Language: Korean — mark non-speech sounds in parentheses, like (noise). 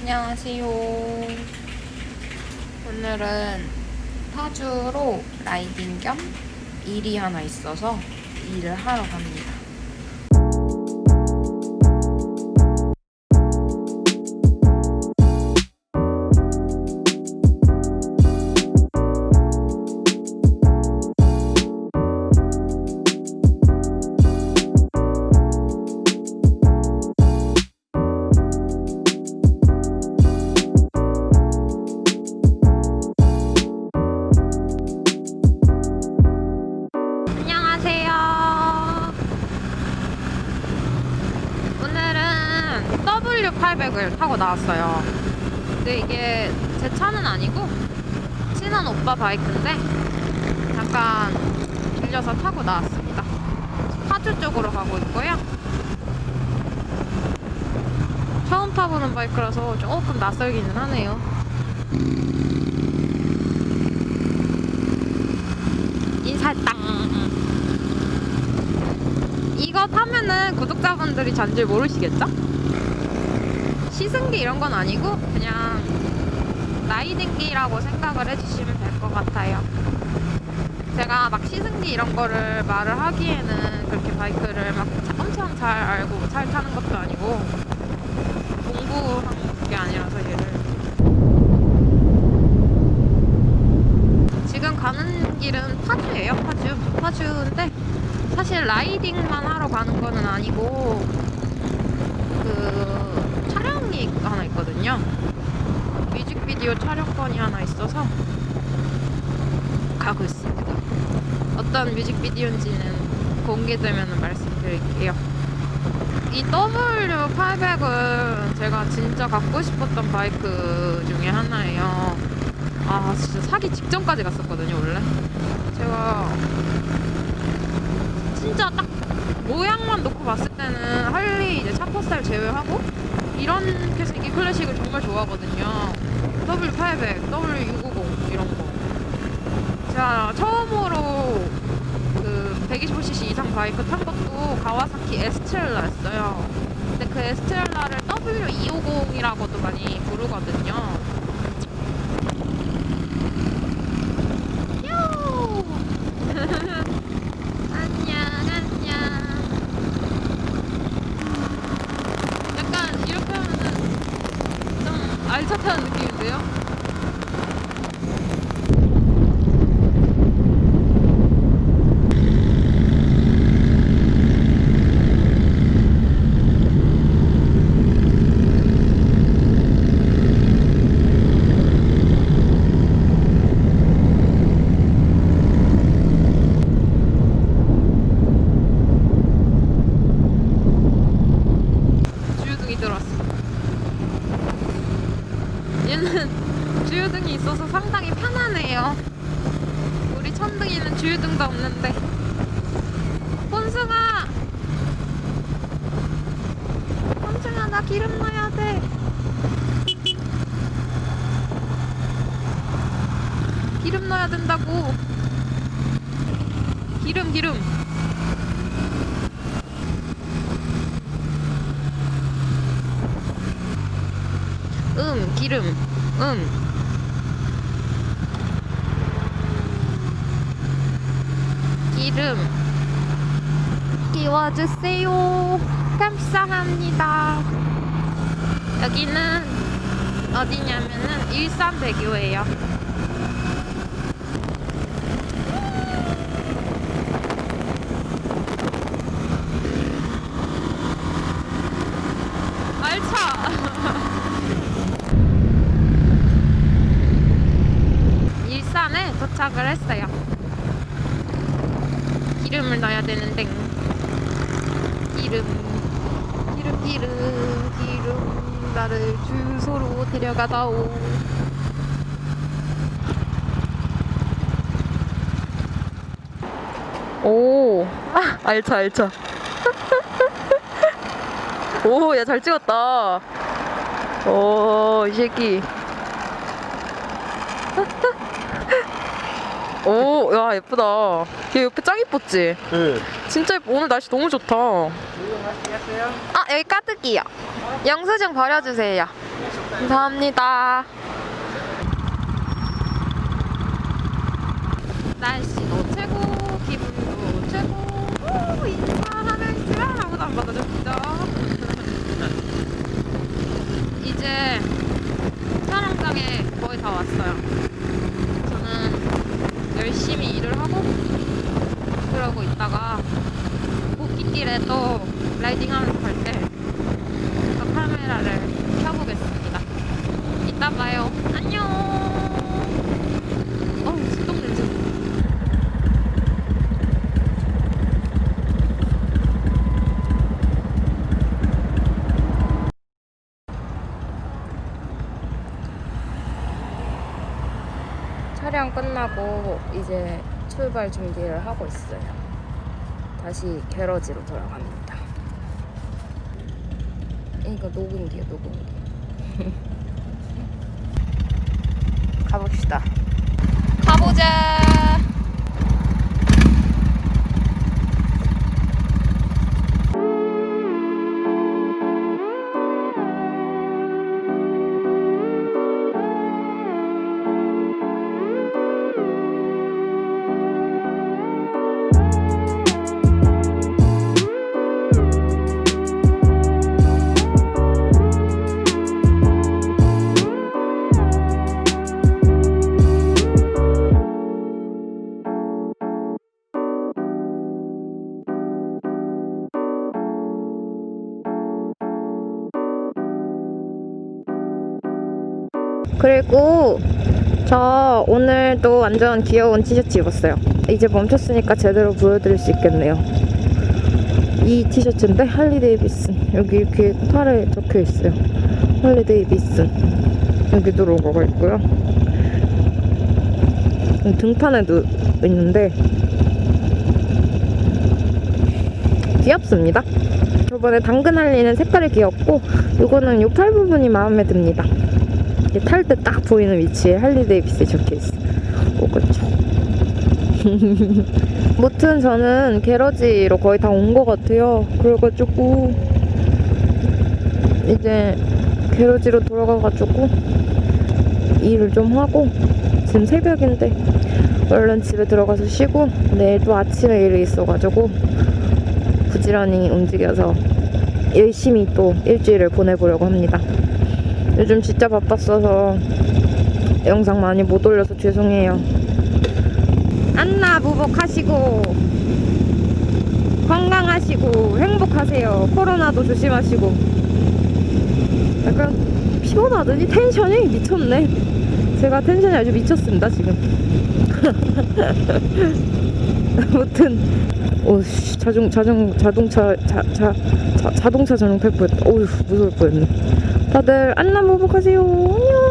안녕하세요. 오늘은 파주로 라이딩 겸 일이 하나 있어서 일을 하러 갑니다. 나왔어요. 근데 이게 제 차는 아니고 친한 오빠 바이크인데 잠깐 빌려서 타고 나왔습니다. 파주 쪽으로 가고 있고요. 처음 타보는 바이크라서 조금 낯설기는 하네요. 인사땅. 이거 타면은 구독자분들이 잔줄 모르시겠죠? 시승기 이런 건 아니고 그냥 라이딩기라고 생각을 해주시면 될 것 같아요. 제가 막 시승기 이런 거를 말을 하기에는 그렇게 바이크를 막 엄청 잘 알고 잘 타는 것도 아니고 공부한 게 아니라서 얘를 지금 가는 길은 파주예요, 파주. 파주인데 사실 라이딩만 하러 가는 거는 아니고 그 촬영이 하나 있거든요. 뮤직비디오 촬영권이 하나 있어서 가고 있습니다. 어떤 뮤직비디오인지는 공개되면 말씀드릴게요. 이 W800은 제가 진짜 갖고 싶었던 바이크 중에 하나예요. 아 진짜 사기 직전까지 갔었거든요 원래 제가 진짜 딱 모양만 놓고 봤을 때는 할리 이제 차퍼스타일 제외하고 이런 캐스기 클래식을 정말 좋아하거든요. W800, W650 이런 거. 제가 처음으로 그 125cc 이상 바이크 탄 것도 가와사키 에스트렐라였어요. 근데 그 에스트렐라를 W250이라고도 많이 부르거든요 요! 안녕, 안녕. 약간 이렇게 하면은 좀 알차타는 느낌인데요? 주유등이 들어왔어. 얘는 주유등이 있어서 상당히 편하네요. 우리 천둥이는 주유등도 없는데. 혼승아! 혼승아, 나 기름 넣어야 돼. 기름 넣어야 된다고. 기름, 기름. 음, 기름. 음. 기름. 끼워주세요. 감사합니다. 여기는 어디냐면은 일산 대교예요. 알차. (laughs) 일산에 도착을 했어요. 넣어야 되는데 기름 기름 기름 기름 나를 주소로 데려가다오. 오, 아, 알차 알차. (laughs) 오, 야 잘 찍었다. 오, 이 새끼. (laughs) 오, 야 예쁘다. 얘 옆에 짱 이뻤지? 네. 진짜 예뻐. 오늘 날씨 너무 좋다. 아 여기 까득이요. 영수 증 버려주세요. 감사합니다. 날씨도 최고, 기분도 최고. 오, 인사하면 있으면 아무도 안 받아줍니다. 이제 촬영장에 거의 다 왔어요. 저는 열심히 일을 하고 그러고 있다가 복귀길에 또 라이딩하면서 갈 때 카메라를 켜보겠습니다. 이따 봐요. 안녕. 어우, 수동 냄새. 촬영 끝나고 이제 출발 준비를 하고 있어요. 다시 게러지로 돌아갑니다. 이거 녹음기야, 녹음기. (laughs) 가봅시다. 가보자. 그리고 저 오늘도 완전 귀여운 티셔츠 입었어요. 이제 멈췄으니까 제대로 보여드릴 수 있겠네요. 이 티셔츠인데 할리 데이비슨 여기 이렇게 팔에 적혀 있어요. 할리 데이비슨 여기도 로고가 있고요. 등판에도 있는데 귀엽습니다. 저번에 당근 할리는 색깔이 귀엽고 이거는 이팔 부분이 마음에 듭니다. 탈 때 딱 보이는 위치에 할리 데이비스 적혀 있어. 오 그렇죠. (laughs) 무튼 저는 게러지로 거의 다 온 것 같아요. 그래가지고 이제 게러지로 돌아가가지고 일을 좀 하고 지금 새벽인데 얼른 집에 들어가서 쉬고 내일 또 아침에 일이 있어가지고 부지런히 움직여서 열심히 또 일주일을 보내보려고 합니다. 요즘 진짜 바빴어서 영상 많이 못 올려서 죄송해요. 안나 부복하시고 건강하시고 행복하세요. 코로나도 조심하시고. 약간 피곤하더니 텐션이 미쳤네. 제가 텐션이 아주 미쳤습니다 지금. (laughs) 아무튼 오씨 자동 자동 자동차 자, 자, 자 자동차 전용 팩 보였다. 어휴 무서울 뻔했네. 다들 안나 부복하세요. 안녕.